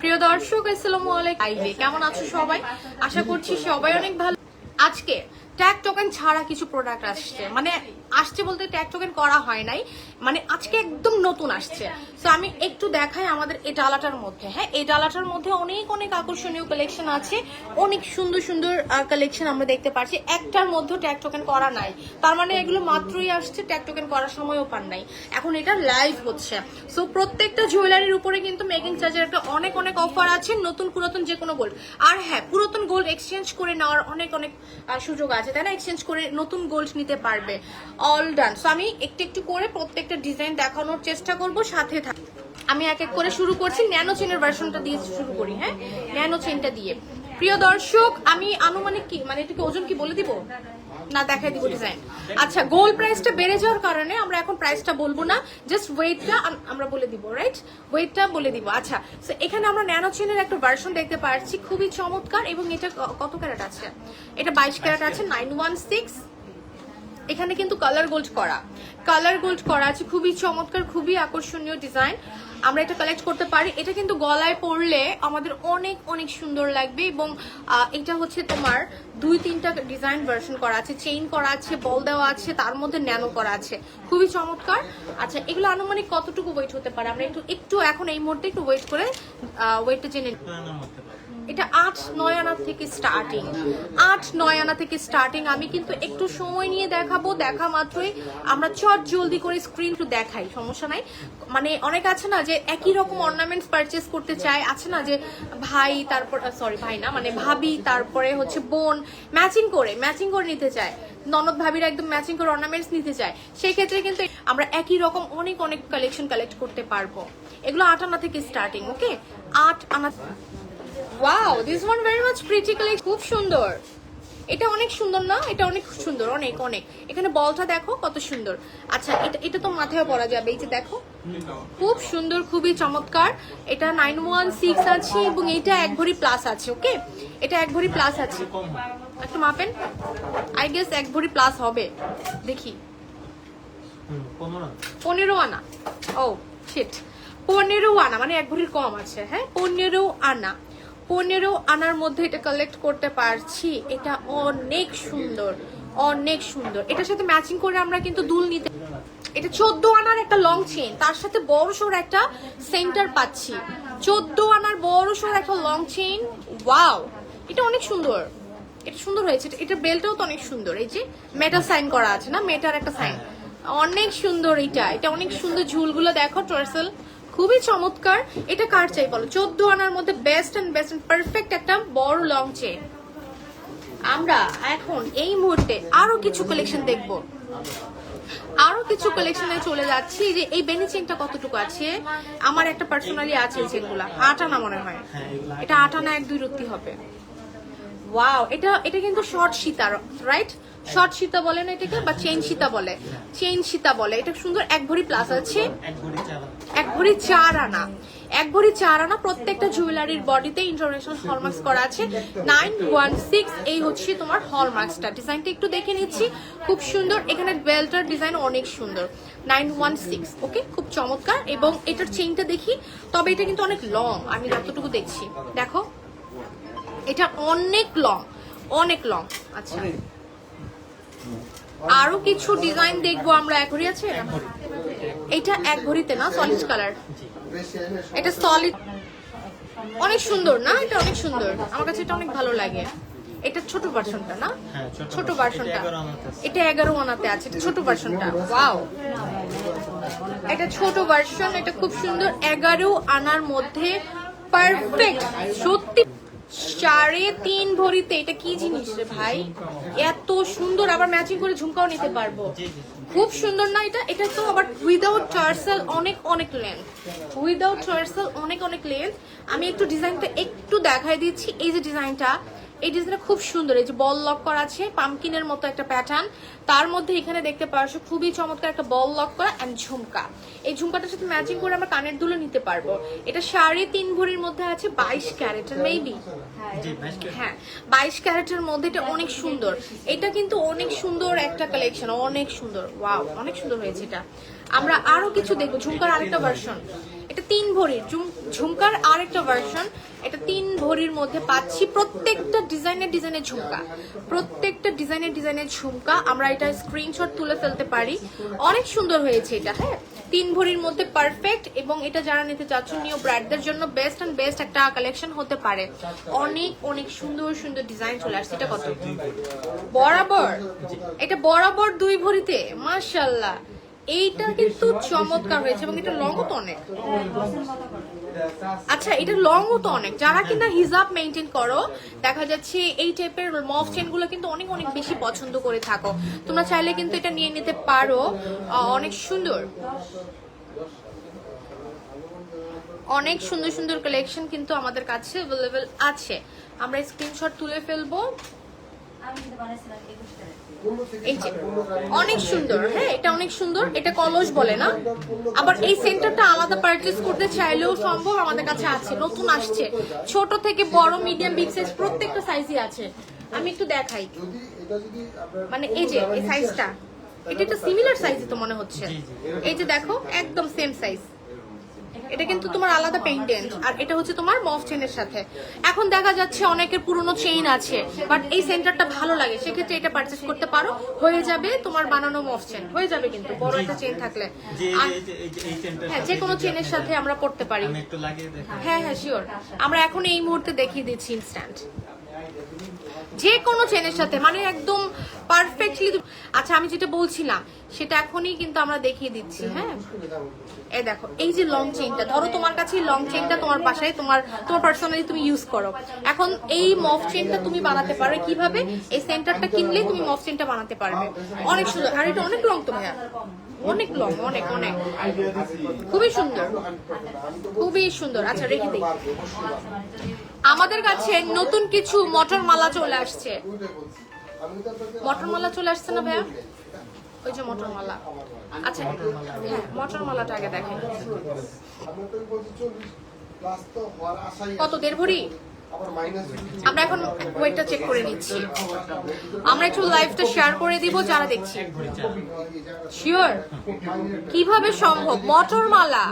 প্রিয় দর্শক আসসালামু আলাইকুম। কেমন আছো সবাই? আশা করছি সবাই অনেক ভালো। আজকে ট্যাগ টোকেন ছাড়া কিছু প্রোডাক্ট আসছে। মানে আসছে বলতে ট্যাগ টোকেন করা হয় নাই। মানে আজকে একদম নতুন আসছে। তো আমি একটু দেখাই আমাদের এই ডালাটার মধ্যে। হ্যাঁ এই ডালাটার মধ্যে অনেক অনেক আকর্ষণীয় কালেকশন আছে। অনেক সুন্দর সুন্দর কালেকশন আমরা দেখতে পাচ্ছি। একটার মধ্যে ট্যাগ টোকেন করা নাই। তার মানে এগুলো মাত্রই আসছে ট্যাগ টোকেন করার সময়ও পান নাই। এখন এটা লাইভ হচ্ছে। সো প্রত্যেকটা জুয়েলারির উপরে কিন্তু মেকিং চার্জের একটা অনেক অনেক অফার আছে। নতুন, পুরাতন যে কোনো গোল্ড আর হ্যাঁ পুরাতন গোল্ড এক্সচেঞ্জ করে নেওয়ার অনেক অনেক সুযোগ আছে। তাই না এক্সচেঞ্জ করে নতুন গোল্ড নিতে পারবে। অল ডান সো আমি একটু একটু করে প্রত্যেকটা ডিজাইন দেখানোর চেষ্টা করব, সাথে থাকি আমি এক এক করে শুরু করছি, ন্যানো চেনের ভার্সনটা দিয়ে শুরু করি হ্যাঁ? ন্যানো চেনটা দিয়ে। প্রিয় দর্শক, আমি আনুমানিক কি মানে এটাকে ওজন কি বলে দিব? না দেখাই দিব ডিজাইন আচ্ছা গোল প্রাইসটা বেড়ে যাওয়ার কারণে আমরা এখন প্রাইসটা বলব না জাস্ট ওয়েটটা আমরা বলে দিব রাইট ওয়েটটা বলে দিব। আচ্ছা তো এখানে আমরা ন্যানো চেনের একটা ভার্সন দেখতে পাচ্ছি খুবই চমৎকার এবং এটা কত ক্যারেট আছে? এটা বাইশ ক্যারেট আছে নাইন ওয়ান সিক্স এখানে কিন্তু কালার গোল্ড করা। কালার গোল্ড করা আছে, খুবই চমৎকার, খুবই আকর্ষণীয় ডিজাইন আমরা এটা কালেক্ট করতে পারি। এটা কিন্তু গলায় পরলে আমাদের অনেক অনেক সুন্দর লাগবে এবং এটা হচ্ছে তোমার দুই, তিনটা ডিজাইন ভার্সন করা আছে চেইন করা আছে বল দেওয়া আছে, তার মধ্যে ন্যানো করা আছে। খুবই চমৎকার। আচ্ছা এগুলো আনুমানিক কতটুকু ওয়েট হতে পারে? আমরা একটু একটু এখন এই মুহূর্তে একটু ওয়েট করে ওয়েটটা জেনে। এটা আট, নয় আনা থেকে স্টার্টিং আট, নয় আনা থেকে স্টার্টিং আমি কিন্তু একটু সময় নিয়ে দেখাবো। দেখা মাত্রই আমরা চট জলদি করে স্ক্রিন একটু দেখাই, সমস্যা নাই। মানে অনেক আছে না যে একই রকম অর্নামেন্টস পারচেস করতে চায়। আছে না যে ভাই তারপর সরি ভাই না মানে ভাবি, তারপরে হচ্ছে বোন ম্যাচিং করে ম্যাচিং করে নিতে চায়। ননদ ভাবিরা একদম ম্যাচিং করে অর্নামেন্টস নিতে চায়। সেই ক্ষেত্রে কিন্তু আমরা একই রকম অনেক অনেক কালেকশন কালেক্ট করতে পারব। এগুলো আট আনা থেকে স্টার্টিং ওকে আট আনা wow this one very much collection খুব সুন্দর। এটা অনেক সুন্দর না? এটা অনেক সুন্দর, অনেক অনেক। এখানে বলটা দেখো কত সুন্দর। আচ্ছা এটা এটা তো মাথায় পরা যাবে, এই যে দেখো। খুব সুন্দর, খুবই চমৎকার। এটা নাইন ওয়ান সিক্স আছে এবং এটা এক ভরি প্লাস আছে ওকে এটা এক ভরি প্লাস আছে। একটু মাপেন। আই গেস এক ভরি প্লাস হবে। দেখি। পনেরো আনা। ও শিট পনেরো আনা মানে এক ভরির কম আছে হ্যাঁ? পনেরো আনা। পনেরো আনার মধ্যে এটা কালেক্ট করতে পারছি। এটা অনেক সুন্দর অনেক সুন্দর। এটার সাথে ম্যাচিং করে আমরা কিন্তু দুল নিতে এটা চোদ্দ আনার একটা লং চেন তার সাথে বড় সড় একটা সেন্টার পাচ্ছি। চোদ্দ আনার বড় সড় একটা লং চেন ওয়াও এটা অনেক সুন্দর। এটা সুন্দর হয়েছে। এটা- বেলটাও তো অনেক সুন্দর। এই যে মেটা সাইন করা আছে না? মেটার একটা সাইন অনেক সুন্দর এটা। এটা অনেক সুন্দর ঝুলগুলো দেখো টর্সেল খুবই চমৎকার। এটা কার চাই বলো? চোদ্দ আনার মধ্যে বেস্ট এন্ড বেস্ট পারফেক্ট একটা বড় লং চেন আমরা এখন এই মুহূর্তে আরও কিছু কালেকশন দেখব। আরও কিছু কালেকশনে চলে যাচ্ছি যে এই বেনি চেনটা কতটুকু আছে? আমার একটা পার্সোনালি আছে এই চেনগুলা আট আনা মনে হয়। এটা আট আনা এক দুই রুতি হবে। ওয়াও এটা এটা কিন্তু শর্ট সীতা রাইট শর্ট সীতা বলে না এটাকে বা চেইন সীতা বলে। চেইন সীতা বলে। এটা সুন্দর, এক ভরি প্লাস আছে। এক ভরি চার আনা। এক ভরি চার আনা, প্রত্যেকটা জুয়েলারির বডিতে ইন্টারন্যাশনাল হলমার্কস করা আছে। নাইন ওয়ান সিক্স এই হচ্ছে তোমার হলমার্কসটা ডিজাইনটা একটু দেখে নিচ্ছি। খুব সুন্দর, এখানে বেল্টার ডিজাইন অনেক সুন্দর। নাইন ওয়ান সিক্স ওকে খুব চমৎকার। এবং এটার চেইনটা দেখি, তবে এটা কিন্তু অনেক লং আমি যতটুকু দেখছি। দেখো, এটা অনেক লং অনেক লং আচ্ছা। আরও কিছু ডিজাইন দেখব আমরা। এক ভরি আছে? এটা এক ভরিতে না? সলিড কালার এটা সলিড অনেক সুন্দর না? এটা অনেক সুন্দর। আমার কাছে এটা অনেক ভালো লাগে। এটা ছোট ভার্সনটা না? হ্যাঁ, ছোট ভার্সনটা এটা 11 আনাতে আছে। এটা এগারো আনাতে আছে। এটা ছোট ভার্সনটা ওয়াও এটা ছোট ভার্সন এটা খুব সুন্দর। এগারো আনার মধ্যে পারফেক্ট সত্যি সাড়ে তিন ভরিতে, এটা কি জিনিস রে ভাই? এত সুন্দর, আবার ম্যাচিং করে ঝুমকাও নিতে পারব। খুব সুন্দর না এটা? এটা তো আবার উইদাউট টার্সেল অনেক অনেক লেন্থ উইদাউট টার্সেল অনেক অনেক লেন্থ আমি একটু ডিজাইনটা একটু দেখাই দিচ্ছি। এই যে ডিজাইনটা এই ডিজাইনটা খুব সুন্দর। এই যে বল লক করা আছে পামকিনের মতো একটা প্যাটার্ন তার মধ্যে এখানে দেখতে পারছ খুবই চমৎকার একটা বল লক করা অ্যান্ড ঝুমকা। এই ঝুমকাটার সাথে ম্যাচিং করে আমরা কানের দুলে নিতে পারব। এটা সাড়ে তিন ভরির মধ্যে আছে বাইশ ক্যারেটের মেবি হ্যাঁ বাইশ ক্যারেটের মধ্যে এটা অনেক সুন্দর। এটা কিন্তু অনেক সুন্দর একটা কালেকশন অনেক সুন্দর। ওয়াও অনেক সুন্দর হয়েছে এটা। আমরা আরও কিছু দেখব ঝুমকার আরেকটা ভার্সন এটা তিন ভরির ঝুম- ঝুমকার আরেকটা ভার্সন এটা তিন ভরির মধ্যে পাচ্ছি প্রত্যেকটা ডিজাইনের ডিজাইনের ঝুমকা। প্রত্যেকটা ডিজাইনের ডিজাইনের ঝুমকা আমরা এটা স্ক্রিনশট তুলে ফেলতে পারি। অনেক সুন্দর হয়েছে এটা হ্যাঁ? তিন ভরির মধ্যে পারফেক্ট এবং এটা যারা নিতে চাচ্ছ নিউ ব্রাইডদের জন্য বেস্ট অ্যান্ড বেস্ট একটা কালেকশন হতে পারে। অনেক অনেক সুন্দর সুন্দর ডিজাইন চলে আসছে। এটা কত? বরাবর? এটা বরাবর দুই ভরিতে? মাশাল্লাহ এইটা কিন্তু চমৎকার হয়েছে এবং এটা লংও তো অনেক। আচ্ছা এটা লংও তো অনেক। যারা কিনা হিজাব মেনটেন করো দেখা যাচ্ছে এই টাইপের মফ চেনগুলো কিন্তু অনেক অনেক বেশি পছন্দ করে থাকো। তোমরা চাইলে কিন্তু এটা নিয়ে নিতে পারো। অনেক সুন্দর। অনেক সুন্দর সুন্দর কালেকশন কিন্তু আমাদের কাছে অ্যাভেলেবেল আছে। আমরা স্ক্রিনশট তুলে ফেলব। অনেক সুন্দর হ্যাঁ এটা অনেক সুন্দর এটা কলস বলে না? আবার এই সেন্টারটা আলাদা পারচেজ করতে চাইলেও সম্ভব আমাদের কাছে আছে নতুন আসছে। ছোট থেকে বড় মিডিয়াম বিগ সাইজ প্রত্যেকটা সাইজই আছে। আমি একটু দেখাই। যদি এটা যদি আপনার মানে এই যে এই সাইজটা এটা একটা সিমিলার সাইজই তো মনে হচ্ছে। এই যে দেখো একদম সেম সাইজ এটা কিন্তু তোমার আলাদা পেইন্টেন্ট আর এটা হচ্ছে তোমার মফ চেনের সাথে। এখন দেখা যাচ্ছে অনেকের পুরনো চেইন আছে বাট এই সেন্টারটা ভালো লাগে সেক্ষেত্রে এটা পারচেস করতে পারো হয়ে যাবে তোমার বানানো মফ চেন হয়ে যাবে কিন্তু বড় একটা চেইন থাকলে। হ্যাঁ যে কোনো চেনের সাথে আমরা পড়তে পারি। হ্যাঁ হ্যাঁ শিওর আমরা এখন এই মুহূর্তে দেখিয়ে দিচ্ছি ইনস্ট্যান্ট যে কোনো চেনের সাথে মানে একদম পারফেক্টলি আচ্ছা আমি যেটা বলছিলাম, সেটা এখনই কিন্তু আমরা দেখিয়ে দিচ্ছি হ্যাঁ? এই দেখো, এই যে লং চেইনটা ধরো তোমার কাছে লং চেইনটা তোমার বাসায়, তোমার তোমার পার্সোনালি তুমি ইউজ করো। এখন এই মফ চেইনটা তুমি বানাতে পারো কীভাবে? এই সেন্টারটা কিনলে তুমি মফ চেইনটা বানাতে পারবে। অনেক সুন্দর, আর এটা অনেক লং তো ভাইয়া অনেক লং অনেক অনেক। খুবই সুন্দর। খুবই সুন্দর। আচ্ছা রেখে দিই। আমাদের কাছে নতুন কিছু মটর মালা চলে আসছে। মটর মালা চলে আসছে না ভাইয়া? ওই যে মটর মালা আচ্ছা হ্যাঁ মটর মালাটা আগে দেখেন। কত, দেড় ভরি? আমরা এখন ওয়েটটা চেক করে নিচ্ছি। আমরা একটু লাইভটা শেয়ার করে দিব, যারা দেখছি। শিওর কীভাবে সম্ভব? মটর মালা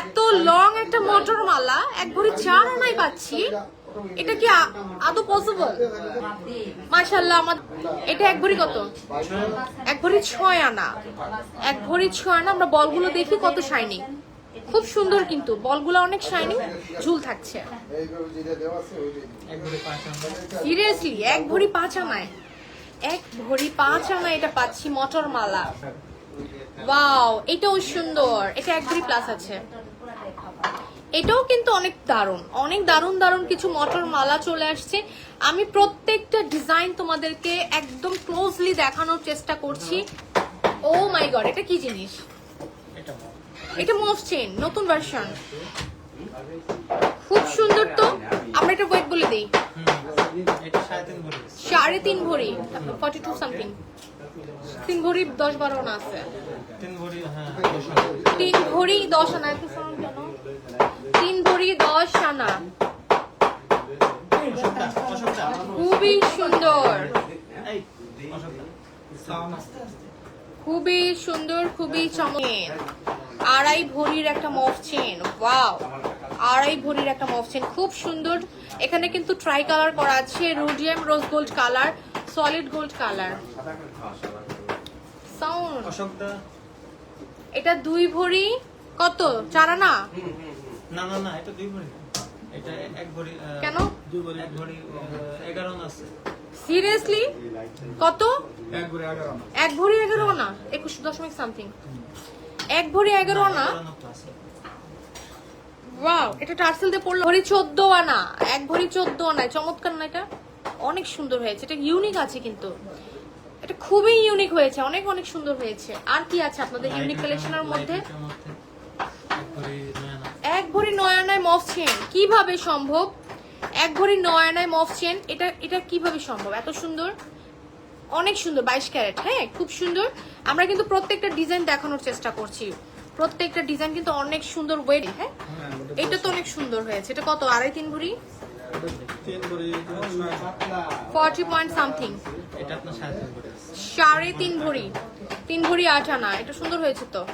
এত লং একটা মটর মালা এক ভরি চার আনাই পাচ্ছি। এটা কি আদৌ পসিবল মাশাল্লাহ আমার এটা এক ভরি কত? এক ভরি ছয় আনা। এক ভরি ছয় আনা, আমরা বলগুলো দেখি কত শাইনিং খুব সুন্দর কিন্তু, বলগুলো অনেক শাইনিং ঝুল থাকছে। সিরিয়াসলি এক ভরি পাঁচ আনায় এক ভরি পাঁচ আনায় এটা পাচ্ছি মটর মালা। ওয়াও এটাও সুন্দর, এটা এক ভরি প্লাস আছে। এটাও কিন্তু অনেক দারুণ অনেক দারুণ দারুণ কিছু মটর মালা চলে আসছে। আমি প্রত্যেকটা ডিজাইন তোমাদেরকে একদম ক্লোজলি দেখানোর চেষ্টা করছি। ও মাই গড এটা কি জিনিস? এটা মুভ চেন নতুন ভার্সন খুব সুন্দর তো আমরা এটা ওয়েট বলে দিই সাড়ে তিন ভরি ফর্টি টু সামথিং তিন ভরি দশ বারো আনা আছে তিন ভরি হ্যাঁ দশ আনা। তিন ভরি দশ আনা একটু শোনান কেন তিন ভরি দশ আনা অশোকদা, অশোকদা। খুবই সুন্দর। খুবই সুন্দর খুবই চমৎকার আড়াই ভরির একটা মফ চেন ওয়াও আড়াই ভরির একটা মফ চেন খুব সুন্দর। এখানে কিন্তু ট্রাই কালার করা আছে rhodium rose gold colour solid gold colour sound এটা দুই ভরি কত? চারা আনা? না না না এটা দুই ভরি। এটা এক ভরি কেন? দুই ভরি এক ভরি আহ, এগারো আনা আছে। সিরিয়াসলি কত? এক ভরি এগারো আনা। এক ভরি এগারো আনা? একুশ দশমিক সামথিং এক ভরি এগারো আনা? ওয়াও এটা টার্সেল দিয়ে পড়ল। ভরি চোদ্দ আনা এক ভরি চোদ্দ আনায় চমৎকার না এটা? অনেক সুন্দর হয়েছে এটা ইউনিক আছে কিন্তু। এটা খুবই ইউনিক হয়েছে অনেক অনেক সুন্দর হয়েছে। আর কি আছে আপনাদের ইউনিক কালেকশনের মধ্যে? এক ভরি নয় আনা। এক ভরি নয় আনায় মফ চেন কীভাবে সম্ভব? এক ভরি নয় আনায় মফ চেন এটা এটা কীভাবে সম্ভব? এত সুন্দর। অনেক সুন্দর, বাইশ ক্যারেট হ্যাঁ? খুব সুন্দর। আমরা কিন্তু প্রত্যেকটা ডিজাইন দেখানোর চেষ্টা করছি। প্রত্যেকটা ডিজাইন কিন্তু অনেক সুন্দর ওয়েট হ্যাঁ? এটা তো অনেক সুন্দর হয়েছে। এটা কত? আড়াই, তিন ভরি? Forty point something. সাড়ে তিন ভরি। তিন ভরি আট আনা। এটা সুন্দর হয়েছে তো।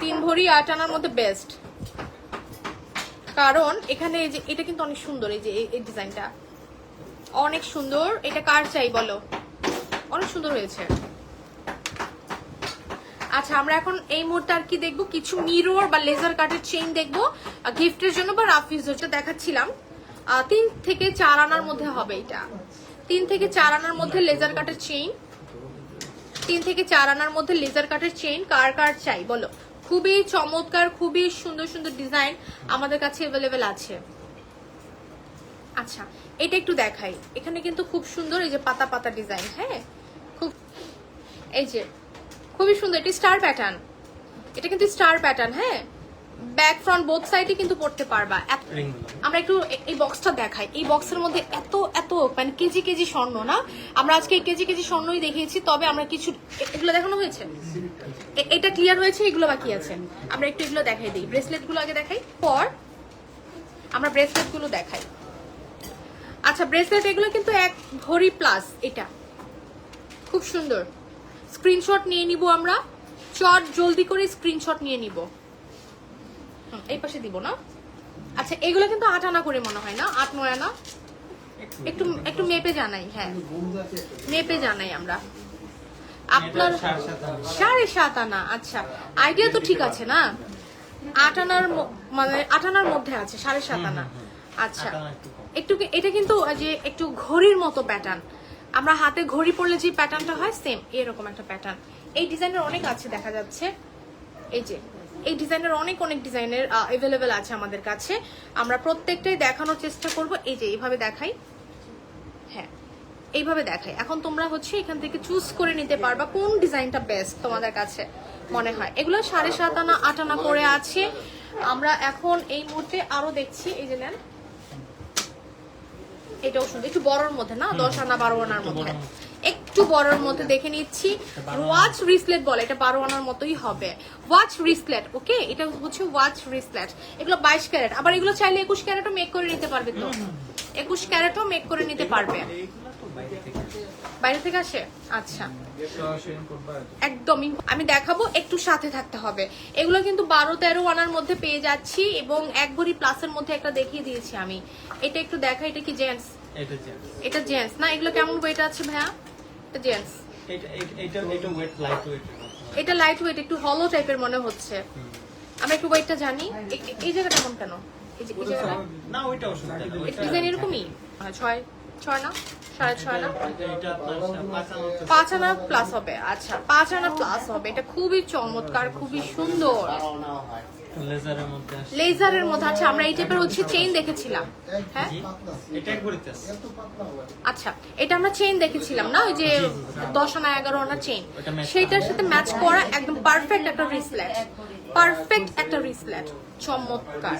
তিন ভরি আট আনার মধ্যে বেস্ট কারণ এখানে এই যে, এটা কিন্তু অনেক সুন্দর, এই যে এই- ডিজাইনটা। অনেক সুন্দর। এটা কার চাই বলো? অনেক সুন্দর হয়েছে। আচ্ছা আমরা এখন এই মুহূর্তে আর কি দেখব? কিছু মিরর বা লেজার কাটের চেইন দেখব গিফটের জন্য বা রাফ ইউজ দেখাচ্ছিলাম। তিন থেকে চার আনার মধ্যে হবে এটা। তিন থেকে চার আনার মধ্যে লেজার কাটের চেইন তিন থেকে চার আনার মধ্যে লেজার কাটের চেইন কার কার চাই বলো? খুবই চমৎকার, খুবই সুন্দর সুন্দর ডিজাইন আমাদের কাছে অ্যাভেলেবেল আছে। আচ্ছা এটা একটু দেখাই। এখানে কিন্তু খুব সুন্দর এই যে পাতা পাতা ডিজাইন হ্যাঁ? এই যে খুবই সুন্দর এটি স্টার প্যাটার্ন এটা কিন্তু স্টার প্যাটার্ন হ্যাঁ? ব্যাক ফ্রন্ট বোথ সাইডে কিন্তু পড়তে পারবা। আমরা একটু এই বক্সটা দেখাই। এই বক্সের মধ্যে এত এত মানে কেজি কেজি স্বর্ণ না? আমরা আজকে এই কেজি কেজি স্বর্ণই দেখিয়েছি তবে আমরা কিছু এগুলো দেখানো হয়েছে? এটা ক্লিয়ার হয়েছে এগুলো বাকি আছে। আমরা একটু এগুলো দেখাই দিই। ব্রেসলেটগুলো আগে দেখাই। পর আমরা ব্রেসলেটগুলো দেখাই। আচ্ছা ব্রেসলেট এগুলো কিন্তু এক ভরি প্লাস এটা। খুব সুন্দর। স্ক্রিনশট নিয়ে নিব আমরা। চট জলদি করে স্ক্রিনশট নিয়ে নিব। এই পাশে দিব না? আচ্ছা এগুলো কিন্তু আট আনা করে মনে হয় না? আট নয় আনা? একটু একটু মেপে জানাই হ্যাঁ। মেপে জানাই আমরা। আপনার সাড়ে সাত আনা। আচ্ছা। আইডিয়া তো ঠিক আছে না? আট আনার মানে আট আনার মধ্যে আছে সাড়ে সাত আনা। আচ্ছা। একটু এটা কিন্তু যে একটু ঘড়ির মতো প্যাটার্ন আমরা হাতে ঘড়ি পরলে যে প্যাটার্নটা হয় সেম এরকম একটা প্যাটার্ন এই ডিজাইনের অনেক আছে, দেখা যাচ্ছে। এই যে, এই ডিজাইনের অনেক অনেক ডিজাইনের অ্যাভেলেবেল আছে আমাদের কাছে। আমরা প্রত্যেকটাই দেখানোর চেষ্টা করব। এই যে, এইভাবে দেখাই। হ্যাঁ এইভাবে দেখাই। এখন তোমরা হচ্ছে এখান থেকে চুজ করে নিতে পারবা কোন ডিজাইনটা বেস্ট তোমাদের কাছে মনে হয়। এগুলো সাড়ে সাত আনা, আট আনা করে আছে। আমরা এখন এই মুহূর্তে আরও দেখছি। এই যে নেন। এটাও সুন্দর। একটু বড়র মধ্যে না? দশ আনা বারো আনার মধ্যে। মধ্যে। একটু বড়র মধ্যে দেখে নিচ্ছি। ওয়াচ রিসলেট বলে এটা বারো আনার মতোই হবে। Watch bracelet okay? এটা হচ্ছে ওয়াচ রিসলেট এগুলো বাইশ ক্যারেট। আবার এগুলো চাইলে একুশ ক্যারেটও মেক করে নিতে পারবে তো? একুশ ক্যারেটও মেক করে নিতে পারবে এইগুলো তো বাইরে থেকে আসে। বাইরে থেকে আসে? আচ্ছা। একদমই আমি দেখাবো একটু সাথে থাকতে হবে। এগুলো কিন্তু বারো তেরো আনার মধ্যে পেয়ে যাচ্ছি এবং এক ভরি প্লাসের মধ্যে একটা দেখিয়ে দিয়েছি আমি। এটা একটু দেখা এটা কি জেন্টস এটা জেন্টস না এগুলো কেমন ওয়েট আছে ভাইয়া? এটা জেন্টস এটা- লাইট ওয়েট একটু হলো টাইপের মনে হচ্ছে। আমরা একটু ওয়েটটা জানি। এই জায়গাটা কেমন কেন? এই ডিজাইন এরকমই? ছয়। ছয় না? সাড়ে ছয় না? পাঁচ আনা প্লাস হবে। আচ্ছা পাঁচ আনা প্লাস হবে। এটা খুবই চমৎকার খুবই সুন্দর। লেজারের মধ্যে। আচ্ছা আমরা এই টাইপের হচ্ছে চেইন দেখেছিলাম। হ্যাঁ? আচ্ছা এটা আমরা চেইন দেখেছিলাম না? ওই যে দশ আনা এগারো আনা চেইন সেইটার সাথে ম্যাচ করা একদম পারফেক্ট একটা রিসলেট পারফেক্ট একটা রিসলেট চমৎকার।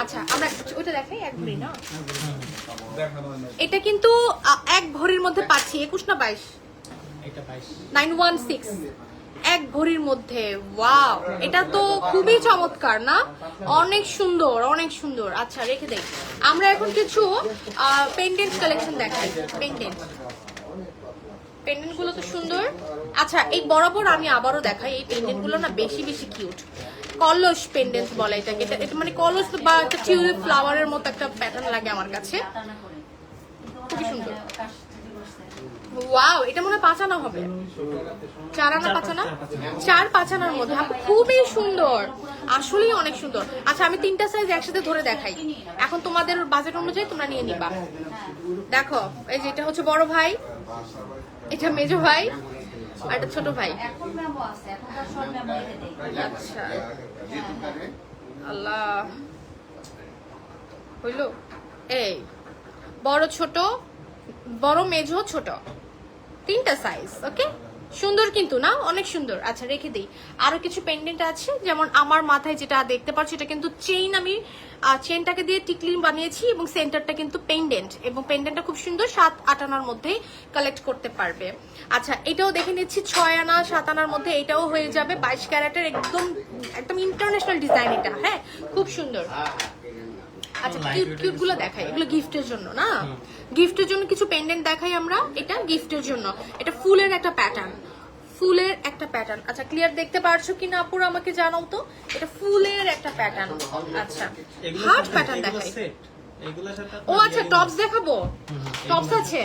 আচ্ছা আমরা ওইটা দেখাই এক ভরি না? এটা কিন্তু এক ভরির মধ্যে পাচ্ছি একুশ না বাইশ? বাইশ। Nine one six. এক ভরির মধ্যে ওয়াও এটা তো খুবই চমৎকার না? অনেক সুন্দর অনেক সুন্দর। আচ্ছা রেখে দেই। আমরা এখন কিছু পেন্ডেন্ট কালেকশন দেখাই। পেন্ডেন্ট পেন্ডেন্টগুলো তো সুন্দর। আচ্ছা এই বরাবর আমি আবারও দেখাই, এই পেন্ডেন্টগুলো না বেশি বেশি কিউট কলস পেন্ডেন্ট বলে এটাকে। এটা মানে কলস বা একটা টিউলিপ ফ্লাওয়ারের মতো একটা প্যাটার্ন লাগে আমার কাছে। খুবই সুন্দর। ওয়াও এটা মনে পাঁচানা হবে। চার আনা পাঁচানা? চার পাঁচানা। চার পাঁচানার মধ্যে। খুবই সুন্দর। আসলেই অনেক সুন্দর। আচ্ছা আমি তিনটা সাইজ একসাথে ধরে দেখাই। এখন তোমাদের বাজেট অনুযায়ী তোমরা নিয়ে নিবা। দেখো, এই যে এটা হচ্ছে বড় ভাই। এটা মেজো ভাই আর এটা ছোট ভাই। আচ্ছা। আল্লাহ। হইল? এই, বড় ছোট, বড় মেজো ছোট। তিনটা সাইজ ওকে সুন্দর কিন্তু না? অনেক সুন্দর। আচ্ছা রেখে দিই। আরও কিছু পেন্ডেন্ট আছে, যেমন আমার মাথায় যেটা দেখতে পাচ্ছি, এটা কিন্তু চেইন আমি চেনটাকে দিয়ে টিকলি বানিয়েছি এবং সেন্টারটা কিন্তু পেন্ডেন্ট এবং পেন্ডেন্টটা খুব সুন্দর সাত আট আনার মধ্যেই কালেক্ট করতে পারবে। আচ্ছা এটাও দেখে নিচ্ছি ছয় আনা সাত আনার মধ্যে এটাও হয়ে যাবে। বাইশ ক্যারেটের একদম একদম ইন্টারন্যাশনাল ডিজাইন এটা হ্যাঁ? খুব সুন্দর। আচ্ছা কিউট কিউটগুলো দেখাই। এগুলো গিফটের জন্য না? গিফটের জন্য কিছু পেন্ডেন্ট দেখাই আমরা। এটা গিফটের জন্য। এটা ফুলের একটা প্যাটার্ন ফুলের একটা প্যাটার্ন আচ্ছা ক্লিয়ার দেখতে পারছ কি না আপুরা আমাকে জানাও তো? এটা ফুলের একটা প্যাটার্ন আচ্ছা হার্ট প্যাটার্ন দেখাই। ও আচ্ছা টপস দেখাবো? হুম, হুম, টপস আছে।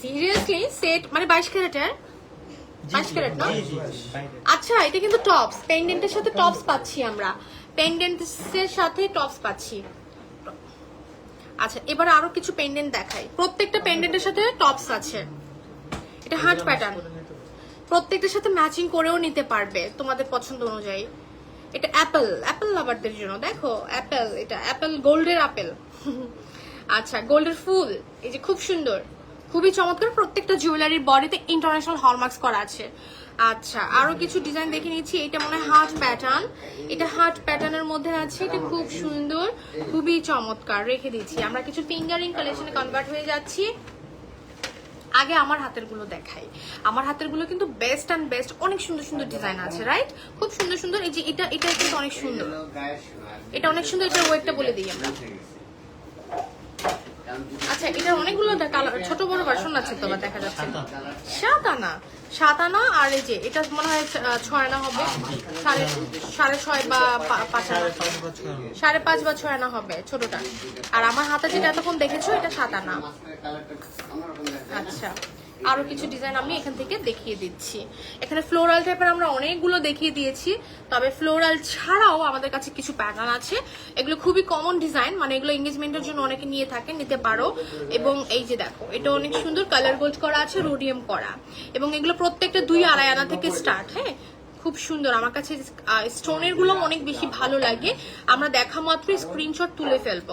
সিরিয়াসলি সেট মানে বাইশ ক্যারেটের বাইশ ক্যারেট না। আচ্ছা এটা কিন্তু টপস পেন্ডেন্টের সাথে টপস পাচ্ছি আমরা। পেন্ডেন্টের সাথে টপস পাচ্ছি। আচ্ছা এবার আরও কিছু পেন্ডেন্ট দেখাই। প্রত্যেকটা পেন্ডেন্টের সাথে টপস আছে। এটা হার্ট প্যাটার্ন match করে নিতে পারবে। প্রত্যেকটার সাথে ম্যাচিং করেও নিতে পারবে তোমাদের পছন্দ অনুযায়ী। এটা অ্যাপেল অ্যাপেল লাভারদের জন্য। দেখো অ্যাপেল এটা অ্যাপেল গোল্ডের আপেল আচ্ছা গোল্ডের ফুল, এই যে খুব সুন্দর। খুবই চমৎকার, প্রত্যেকটা জুয়েলারির বডিতে ইন্টারন্যাশনাল হলমার্কস করা আছে। আচ্ছা আরও কিছু ডিজাইন দেখে নিচ্ছি। এটা মনে হয় হার্ট প্যাটার্ন এটা হার্ট প্যাটার্নের মধ্যে আছে। এটা খুব সুন্দর, খুবই চমৎকার। রেখে দিচ্ছি। আমরা কিছু ফিঙ্গারিং কালেকশনে কনভার্ট হয়ে যাচ্ছি। আগে আমার হাতেরগুলো দেখাই। আমার হাতেরগুলো কিন্তু বেস্ট অ্যান্ড বেস্ট অনেক সুন্দর সুন্দর ডিজাইন আছে রাইট খুব সুন্দর সুন্দর, এই যে এটা এটা কিন্তু অনেক সুন্দর। এটা অনেক সুন্দর, এটা ওয়েটটা বলে দিই আমরা। আচ্ছা এটা অনেকগুলো কালার ছোট বড় ভার্সন আছে তো আবার দেখা যাচ্ছে। সাত আনা। সাত আনা আর এই যে, এটা মনে হয় ছয় আনা হবে। সাড়ে সাড়ে ছয় বা পাঁচ আনা। সাড়ে পাঁচ বা ছয় আনা হবে ছোটটা। আর আমার হাতে যেটা এতক্ষণ দেখেছ, এটা সাত আনা আচ্ছা। আরও কিছু ডিজাইন আমি এখান থেকে দেখিয়ে দিচ্ছি। এখানে ফ্লোরাল টাইপের আমরা অনেকগুলো দেখিয়ে দিয়েছি, তবে ফ্লোরাল ছাড়াও আমাদের কাছে কিছু প্যাটার্ন আছে। এগুলো খুবই কমন ডিজাইন মানে এগুলো এঙ্গেজমেন্টের জন্য অনেকে নিয়ে থাকে নিতে পারো। এবং এই যে দেখো, এটা অনেক সুন্দর কালার গোল্ড করা আছে রোডিয়াম করা। এবং এগুলো প্রত্যেকটা দুই আড়াই আনা থেকে স্টার্ট হ্যাঁ? খুব সুন্দর। আমার কাছে স্টোনেরগুলো অনেক বেশি ভালো লাগে। আমরা দেখা মাত্রই স্ক্রিনশট তুলে ফেলব।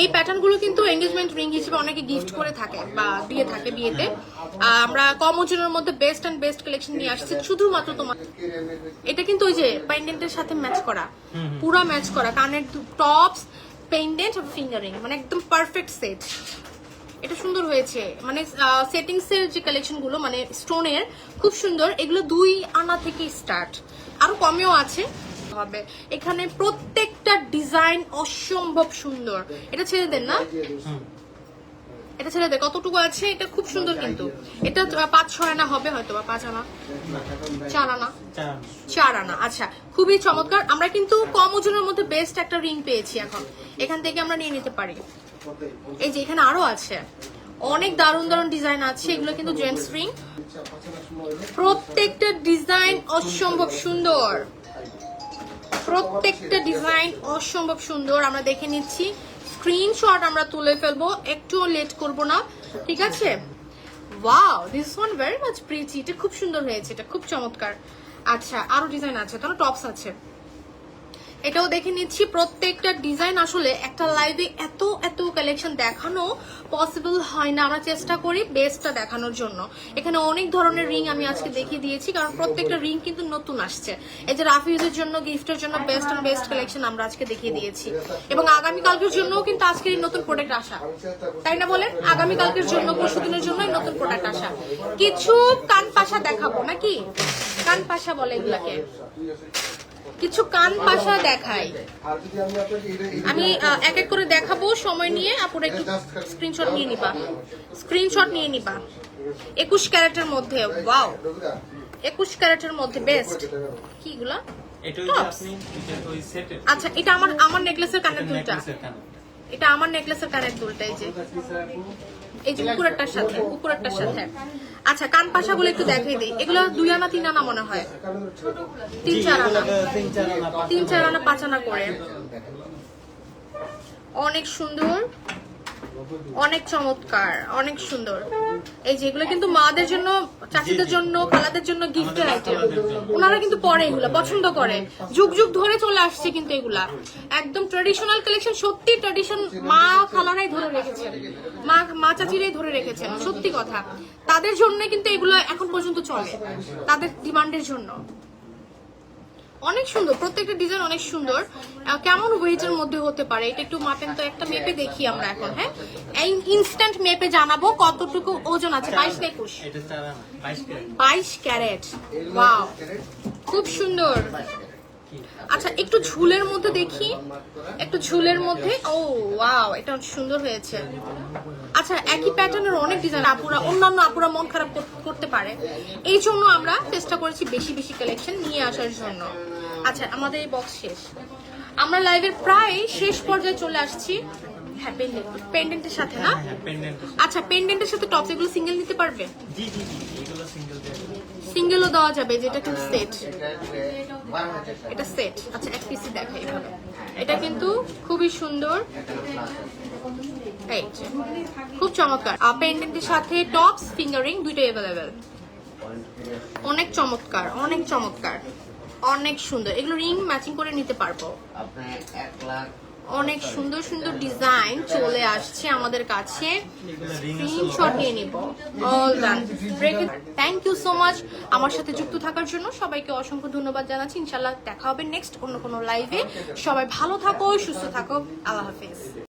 এই প্যাটার্নগুলো কিন্তু এঙ্গেজমেন্ট রিং হিসেবে অনেকে গিফট করে থাকে বা দিয়ে থাকে বিয়েতে। আমরা কম ওজনের মধ্যে বেস্ট অ্যান্ড বেস্ট কালেকশন নিয়ে আসছি। শুধুমাত্র তোমার এটা কিন্তু ওই যে পেন্ডেন্টের সাথে ম্যাচ করা। পুরা ম্যাচ করা। কানের টপস পেন্ডেন্ট আর ফিঙ্গারিং মানে একদম পারফেক্ট সেট এটা সুন্দর হয়েছে। মানে সেটিংস এর যে কালেকশনগুলো মানে স্টোনের খুব সুন্দর। এগুলো দুই আনা থেকে স্টার্ট আরও কমেও আছে। হবে। এখানে প্রত্যেকটা ডিজাইন অসম্ভব সুন্দর। এটা ছেড়ে দেন না? এটা ছেড়ে দে কতটুকু আছে? এটা খুব সুন্দর কিন্তু। এটা পাঁচ ছয় আনা হবে হয়তো বা পাঁচ আনা। চার আনা। চার আনা। চার আনা। আচ্ছা খুবই চমৎকার। আমরা কিন্তু কম ওজনের মধ্যে বেস্ট একটা রিং পেয়েছি এখন। এখান থেকে আমরা নিয়ে নিতে পারি। এই যে এখানে আরও আছে। অনেক দারুণ দারুণ ডিজাইন আছে। এগুলো কিন্তু জেন্টস রিং প্রত্যেকটা ডিজাইন অসম্ভব সুন্দর। প্রত্যেকটা ডিজাইন অসম্ভব সুন্দর। আমরা দেখে নিচ্ছি। স্ক্রিনশট আমরা তুলে ফেলব। একটুও লেট করব না। ঠিক আছে? Wow this one very much pretty এটা খুব সুন্দর হয়েছে। এটা খুব চমৎকার। আচ্ছা আরও ডিজাইন আছে। তাহলে টপস আছে। এটাও দেখে নিচ্ছি, প্রত্যেকটা ডিজাইন আসলে একটা লাইভে এত এত কালেকশন দেখানো পসিবল হয় না। আমরা চেষ্টা করি বেস্টটা দেখানোর জন্য। এখানে অনেক ধরনের রিং আমি আজকে দেখিয়ে দিয়েছি, কারণ প্রত্যেকটা রিং কিন্তু নতুন আসছে। এই যে রাফিউজের জন্য, গিফটের জন্য বেস্ট অ্যান্ড বেস্ট কালেকশন আমরা আজকে দেখিয়ে দিয়েছি। এবং আগামীকালকের জন্যও কিন্তু আজকের এই নতুন প্রোডাক্ট আসা। তাই না বলেন? আগামীকালকের জন্য, পরশু দিনের জন্য নতুন প্রোডাক্ট আসা। কিছু কান পাশা দেখাবো, নাকি? কান পাশা বলে এগুলাকে। কিছু কান পাশা দেখাই আমি এক এক করে দেখাবো সময় নিয়ে আপুরা একটু স্ক্রিনশট নিয়ে নিবা। স্ক্রিনশট নিয়ে নিবা। একুশ ক্যারেটের মধ্যে ওয়াও। একুশ ক্যারেটের মধ্যে বেস্ট। কি এগুলা? এটা ওই যে Tops? আপনি এটা ওই সেটের আচ্ছা এটা আমার আমার নেকলেসের কানের কানে এটা আমার নেকলেসের কানের দুলটা, এই যে। এই যে উপরেরটার সাথে উপরেরটার সাথে আচ্ছা কান পাশাগুলো একটু দেখাই দিই। এগুলো দুই আনা, তিন আনা মনে হয়। তিন চার আনা। তিন চার আনা, পাঁচ আনা করে। অনেক সুন্দর। অনেক চমৎকার অনেক সুন্দর। এই যেগুলো কিন্তু মাদের জন্য চাচিদের জন্য খালাদের জন্য গিফটের আইটেম ওনারা কিন্তু পরে এগুলো পছন্দ করে। যুগ যুগ ধরে চলে আসছে কিন্তু এগুলা। একদম ট্রেডিশনাল কালেকশন সত্যি ট্রেডিশন মা খালারাই ধরে রেখেছেন। মা মা চাচিরাই ধরে রেখেছেন সত্যি কথা। তাদের জন্য কিন্তু এগুলো এখন পর্যন্ত চলে। তাদের ডিমান্ডের জন্য। অনেক সুন্দর প্রত্যেকটা ডিজাইন অনেক সুন্দর। কেমন ওয়েটের মধ্যে হতে পারে? এটা একটু মাপেন তো একটা মেপে দেখি আমরা এখন হ্যাঁ? এই ইনস্ট্যান্ট মেপে জানাব কতটুকু ওজন আছে বাইশ না একুশ। বাইশ ক্যারেট। ওয়াও খুব সুন্দর। আচ্ছা একটু ঝুলের মধ্যে দেখি একটু ঝুলের মধ্যে ও ওয়াও এটা সুন্দর হয়েছে। আচ্ছা একই প্যাটার্নের অনেক ডিজাইন আপুরা অন্যান্য আপুরা মন খারাপ করতে পারে। এই জন্য আমরা চেষ্টা করেছি বেশি বেশি কালেকশন নিয়ে আসার জন্য। আচ্ছা আমাদের এই বক্স শেষ। আমরা লাইভের প্রায় শেষ পর্যায়ে চলে আসছি। হ্যাঁ পেন্ডেন্ট পেন্ডেন্টের সাথে না? হ্যাঁ আচ্ছা পেন্ডেন্টের সাথে টপস এগুলো সিঙ্গেল নিতে পারবে? জি জি জি এগুলো সিঙ্গেল সিঙ্গেলও দেওয়া যাবে যেটা কিন্তু সেট এটা সেট আচ্ছা এক পিসি এভাবে এটা কিন্তু খুবই সুন্দর। এই খুব চমৎকার। পেন্ডেন্টের সাথে টপস ফিঙ্গারিং দুইটাই অ্যাভেলেবেল অনেক চমৎকার অনেক চমৎকার। অনেক সুন্দর। এগুলো রিং ম্যাচিং করে নিতে পারব। অনেক সুন্দর সুন্দর ডিজাইন চলে আসছে আমাদের কাছে। এগুলো রিং স্ক্রিনশট নিয়ে নিব all done thank you so much আমার সাথে যুক্ত থাকার জন্য সবাইকে অসংখ্য ধন্যবাদ জানাচ্ছি। ইনশাল্লাহ দেখা হবে নেক্সট অন্য কোনো লাইভে সবাই ভালো থাকো সুস্থ থাকো। আল্লাহ হাফিজ।